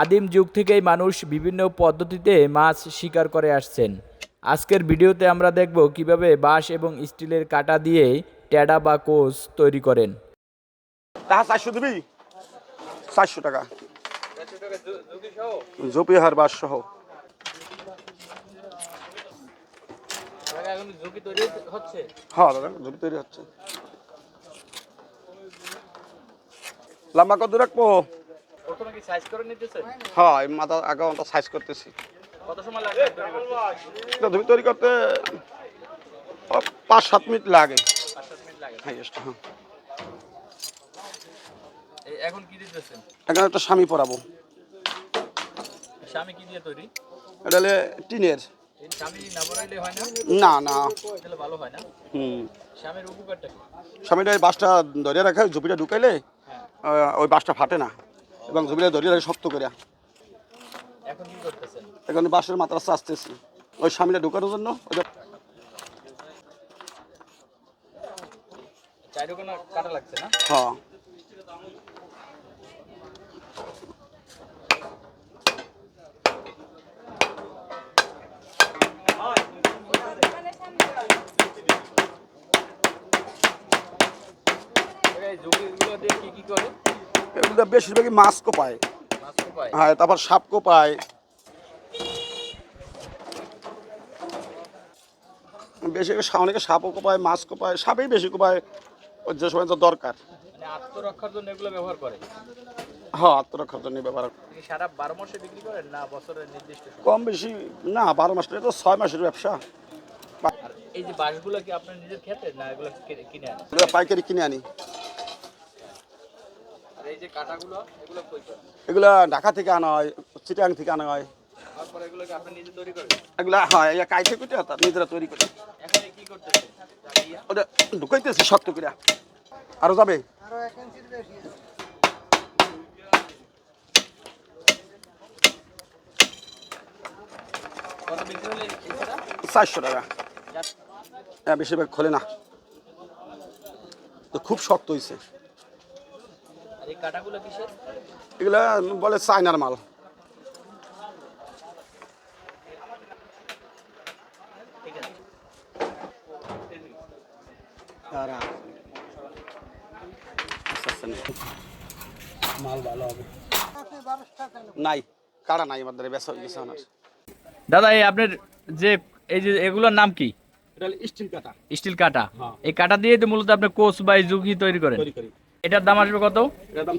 আদিম যুগ থেকেই মানুষ বিভিন্ন পদ্ধতিতে মাছ শিকার করে আসছেন। আজকের ভিডিওতে আমরা দেখব কীভাবে বাঁশ এবং স্টিলের কাটা দিয়ে ট্যাডা বা কোষ তৈরি করেন। তাহা চারশো দিবি? চারশো টাকা। সহ। হ্যাঁ দাদা তৈরি হচ্ছে। লম্বা কত রাখব? হ্যাঁ মাথা আগে অন্ত সাইজ করতেছি। এটা জপি তৈরি করতে পাঁচ সাত মিনিট লাগে। হাইয়েস্ট হ্যাঁ এখন কি দিতেছেন? এখানে একটা স্বামী পরাবো। স্বামী কি দিয়ে তৈরি? এটা টিনের। না না? হয় স্বামীটা এই বাসটা ধরিয়ে রাখে ঝুপিটা ঢুকাইলে ওই বাসটা ফাটে না। এবং ধরিয়া রাখে শক্ত করে এখন বাঁশের মাত্রা আসতেছি। ওই স্বামীটা ঢুকানোর জন্য ওইটা হ্যাঁ এই ঝুঁকিগুলো দিয়ে কি কি করে এগুলো বেশিরভাগই মাছ কোপায়। হ্যাঁ তারপর সাপ কোপায়। বেশি অনেকে সাপও কোপায় মাছ কোপায় সাপেই বেশি কোপায় যে সময় তো দরকার। মানে আত্মরক্ষার জন্য এগুলো ব্যবহার করে? হ্যাঁ আত্মরক্ষার জন্য ব্যবহার সারা বারো মাসে বিক্রি করেন না বছরের নির্দিষ্ট কম বেশি না বারো মাস তো ছয় মাসের ব্যবসা। এই যে বাঁশগুলো কি আপনার নিজের খেতে না এগুলো কিনে- এগুলো পাইকারি কিনে আনি আর এই যে কাটাগুলো এগুলো এগুলা ঢাকা থেকে আনা হয় চিটাং থেকে আনা হয়। এগুলো হয় কাইতে কুটে নিজেরা তৈরি করে? ওটা ঢুকাইতেছি শক্ত করে। আরও যাবে? চারশো টাকা। হ্যাঁ বেশিরভাগ খোলে না। তো খুব শক্ত হয়েছে আর এই কাটাগুলো কিসের এগুলা বলে চাইনার মাল। মাল ভালো হবে। নাই নাই আমাদের বেসা হয়ে গেছে আমার। দাদা এই আপনার যে এই যে এগুলোর নাম কি? এটা স্টিল কাটা। স্টিল কাটা। হ্যাঁ। এই কাটা দিয়ে তো মূলত আপনি কোচ বা এই ঝুঁকি তৈরি করেন। তৈরি করি। এটার দাম আসবে কত? এটার দাম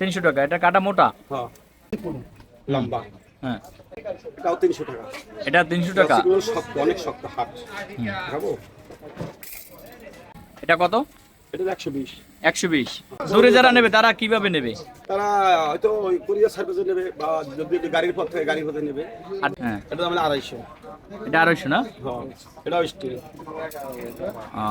তিনশো টাকা। এটা কাটা মোটা? হ্যাঁ। লম্বা। হ্যাঁ। এটাও তিনশো টাকা। এটা তিনশো টাকা? শক্ত অনেক শক্ত হাট। খাব এটা কত? এটা একশো বিশ। একশো বিশ। দূরে যারা নেবে তারা কীভাবে নেবে? তারা হয়তো ওই কুরিয়ার সার্ভিসে নেবে বা যদি গাড়ির পথে গাড়ির পথে নেবে। হ্যাঁ। এটা দাম এটা আড়াইশো না? হ্যাঁ। এটাও স্টিল। ও।